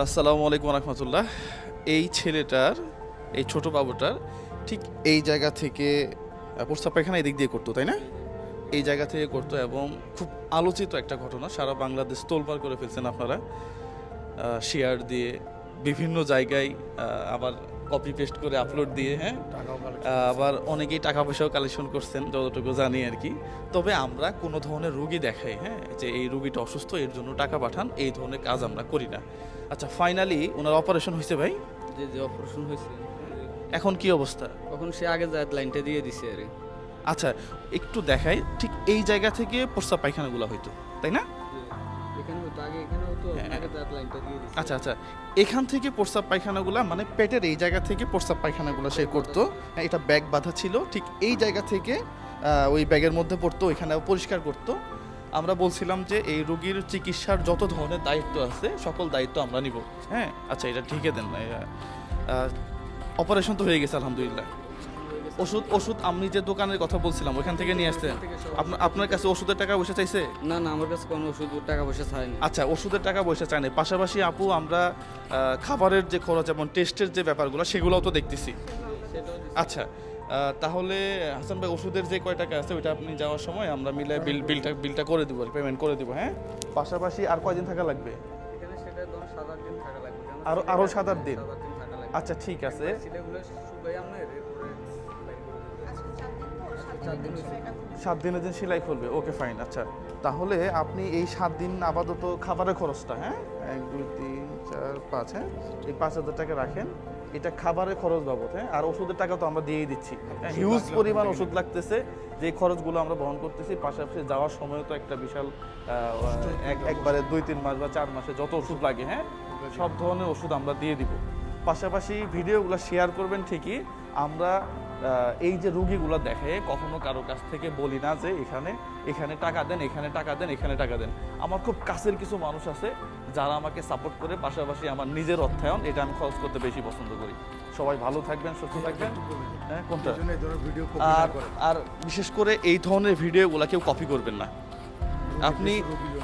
আসসালামু আলাইকুম রহমতুল্লাহ। এই ছেলেটার, এই ছোট বাবুটার ঠিক এই জায়গা থেকে প্রস্তাব পায়খানা এদিক দিয়ে করতো, তাই না? এই জায়গা থেকে করতো এবং খুব আলোচিত একটা ঘটনা, সারা বাংলাদেশ তোলপার করে ফেলছেন আপনারা শেয়ার দিয়ে বিভিন্ন জায়গায় আবার কপি পেস্ট করে আপলোড দিয়ে হ্যাঁ? আবার অনেকেই টাকা পয়সাও কালেকশন করছেন যতটুকু জানি আর কি। তবে আমরা কোনো ধরনের রুগী দেখাই হ্যাঁ যে এই রুগীটা অসুস্থ এর জন্য টাকা পাঠান এই ধরনের কাজ আমরা করি না। আচ্ছা ফাইনালি ওনার অপারেশন হয়েছে ভাই? যে যে অপারেশন হয়েছে। এখন কি অবস্থা? তখন সে আগে যায় লাইনটা দিয়ে দিছে আরে আচ্ছা একটু দেখাই ঠিক এই জায়গা থেকে প্রস্তাব পায়খানাগুলো হইতো তাই না? আচ্ছা আচ্ছা। এখান থেকে প্রস্তাব পায়খানাগুলা মানে পেটের এই জায়গা থেকে প্রস্তাব পায়খানাগুলো সে করতো। হ্যাঁ, এটা ব্যাগ বাঁধা ছিল। ঠিক এই জায়গা থেকে ওই ব্যাগের মধ্যে পড়তো ওইখানে পরিষ্কার করতো। আমরা বলছিলাম যে এই রোগীর চিকিৎসার যত ধরনের দায়িত্ব আছে সকল দায়িত্ব আমরা নিব। হ্যাঁ আচ্ছা এটা ঠিকই দেন অপারেশন তো হয়ে গেছে আলহামদুলিল্লাহ। ওষুধ ওষুধ আমি যে দোকানের কথা বলছিলাম ওইখান থেকে নিয়ে আসতে। আপনার আপনার কাছে ওষুধের টাকা বসে চাইছে? না না আমার কাছে কোনো ওষুধ টাকা পয়সা চাই না আচ্ছা ওষুধের টাকা পয়সা চায় না পাশাপাশি আপু আমরা খাবারের যে খরচ এবং টেস্টের যে ব্যাপারগুলো সেগুলোও তো দেখতেছি। আচ্ছা তাহলে হাসান ভাই ওষুধের যে কয় টাকা আছে ওইটা আপনি যাওয়ার সময় আমরা মিলে বিল বিলটা বিলটা করে দিব পেমেন্ট করে দেবো হ্যাঁ? পাশাপাশি আর কয়দিন থাকা লাগবে? সেটা ধরুন সাত আট দিন থাকা লাগবে। কারণ সাত দিনের দিন সেলাই খুলবে ওকে ফাইন আচ্ছা। তাহলে আপনি এই সাত দিন আপাতত খাবারের খরচটা হ্যাঁ? এক দুই তিন চার পাঁচ হ্যাঁ? এই পাঁচ হাজার টাকা রাখেন এটা খাবারের খরচ বাবদ হ্যাঁ? আর ওষুধের টাকা তো আমরা দিয়েই দিচ্ছি। হিউজ পরিমাণ ওষুধ লাগতেছে যে খরচগুলো আমরা বহন করতেছি পাশাপাশি যাওয়ার সময় তো একটা বিশাল এক- একবারে দুই তিন মাস বা চার মাসে যত ওষুধ লাগে হ্যাঁ? সব ধরনের ওষুধ আমরা দিয়ে দিব। পাশাপাশি ভিডিওগুলো শেয়ার করবেন ঠিকই আমরা এই যে রুগীগুলো দেখে কখনো কারও কাছ থেকে বলি না যে এখানে এখানে টাকা দেন এখানে টাকা দেন এখানে টাকা দেন। আমার খুব কাছের কিছু মানুষ আছে যারা আমাকে সাপোর্ট করে পাশাপাশি আমার নিজের অর্থায়ন এটা আমি খরচ করতে বেশি পছন্দ করি। সবাই ভালো থাকবেন সুস্থ থাকবেন। হ্যাঁ কোনটা? ভিডিও আর আর বিশেষ করে এই ধরনের ভিডিওগুলো কেউ কপি করবেন না। আপনি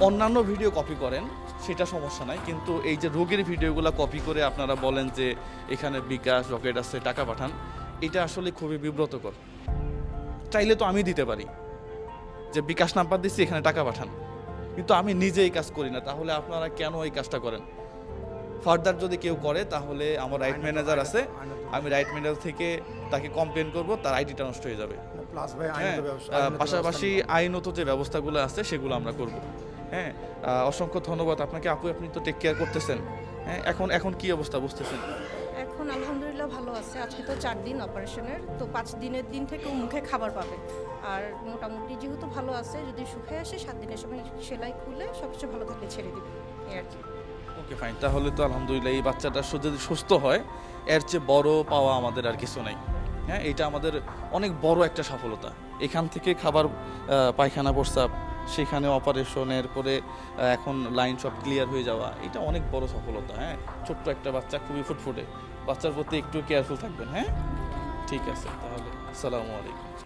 অন্যান্য ভিডিও কপি করেন সেটা সমস্যা নাই। কিন্তু এই যে রোগের ভিডিওগুলো কপি করে আপনারা বলেন যে এখানে বিকাশ রকেট আছে টাকা পাঠান এটা আসলে খুবই বিব্রতকর। চাইলে তো আমি দিতে পারি। যে বিকাশ নাম্বার দিচ্ছি এখানে টাকা পাঠান। কিন্তু আমি নিজে এই কাজ করি না তাহলে আপনারা কেন এই কাজটা করেন? ফার্দার যদি কেউ করে তাহলে আমার রাইট ম্যানেজার আছে। আমি রাইট ম্যানেজার থেকে তাকে কমপ্লেন করব তার আইডিটা নষ্ট হয়ে যাবে। হ্যাঁ পাশাপাশি আইনত যে ব্যবস্থাগুলো আছে সেগুলো আমরা করব। হ্যাঁ অসংখ্য ধন্যবাদ আপনাকে। আপু আপনি তো টেক কেয়ার করতেছেন। হ্যাঁ এখন এখন কি অবস্থা বুঝতেছেন? এখন আলহামদুলিল্লাহ ভালো আছে, আজকে তো চার দিন অপারেশনের তো পাঁচ দিনের দিন থেকেও মুখে খাবার পাবে। আর মোটামুটি যেহেতু ভালো আছে, যদি সুখে আসে, সাত দিনের সময় সেলাই খুলে সব কিছু ভালো থাকলে ছেড়ে দিবে আর কি। ওকে ফাইন তাহলে তো আলহামদুলিল্লাহ এই বাচ্চাটা যদি সুস্থ হয়, এর চেয়ে বড় পাওয়া আমাদের আর কিছু নাই। হ্যাঁ এটা আমাদের অনেক বড় একটা সফলতা। এখান থেকে খাবার পায়খানা, প্রস্রাব, সেখানে অপারেশনের পরে এখন লাইন সব ক্লিয়ার হয়ে যাওয়া, এটা অনেক বড় সফলতা। হ্যাঁ ছোট্ট একটা বাচ্চা খুবই ফুটফুটে। বাচ্চার প্রতি একটু কেয়ারফুল থাকবেন হ্যাঁ? ঠিক আছে তাহলে আসসালামু আলাইকুম।